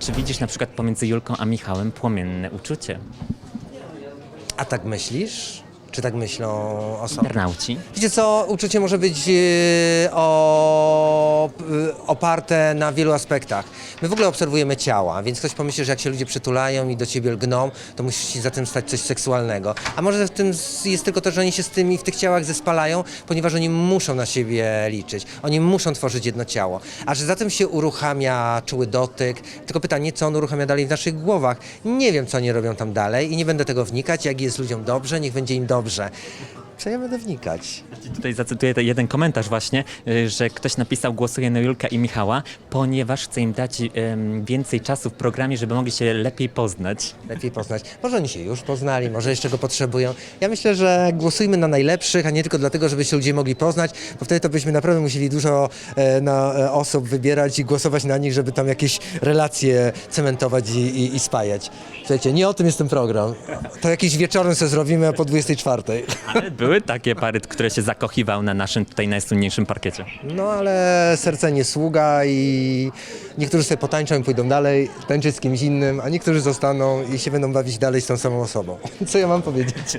Czy widzisz na przykład pomiędzy Julką a Michałem płomienne uczucie? A tak myślisz? Czy tak myślą osoby? Internauci? Wiecie co, uczucie może być e, o, e, oparte na wielu aspektach. My w ogóle obserwujemy ciała, więc ktoś pomyśli, że jak się ludzie przytulają i do ciebie lgną, to musi za tym stać coś seksualnego. A może w tym jest tylko to, że oni się z tymi w tych ciałach zespalają, ponieważ oni muszą na siebie liczyć. Oni muszą tworzyć jedno ciało. A że za tym się uruchamia czuły dotyk, tylko pytanie, co on uruchamia dalej w naszych głowach. Nie wiem, co oni robią tam dalej i nie będę tego wnikać. Jak jest ludziom dobrze, niech będzie im dobrze. Ja będę wnikać? Tutaj zacytuję jeden komentarz właśnie, y, że ktoś napisał głosuje na Julka i Michała, ponieważ chce im dać em, więcej czasu w programie, żeby mogli się lepiej poznać. lepiej poznać. Może oni się już poznali, może jeszcze go potrzebują. Ja myślę, że głosujmy na najlepszych, a nie tylko dlatego, żeby się ludzie mogli poznać, bo wtedy to byśmy naprawdę musieli dużo e, na, e, osób wybierać i głosować na nich, żeby tam jakieś relacje cementować i, i, i spajać. Słuchajcie, nie o tym jest ten program. To jakiś wieczorem sobie zrobimy, a po 24. Ale były takie pary, które się zakochiwały na naszym tutaj najsłynniejszym parkiecie. No ale serce nie sługa i niektórzy sobie potańczą i pójdą dalej, tańczyć z kimś innym, a niektórzy zostaną i się będą bawić dalej z tą samą osobą. Co ja mam powiedzieć?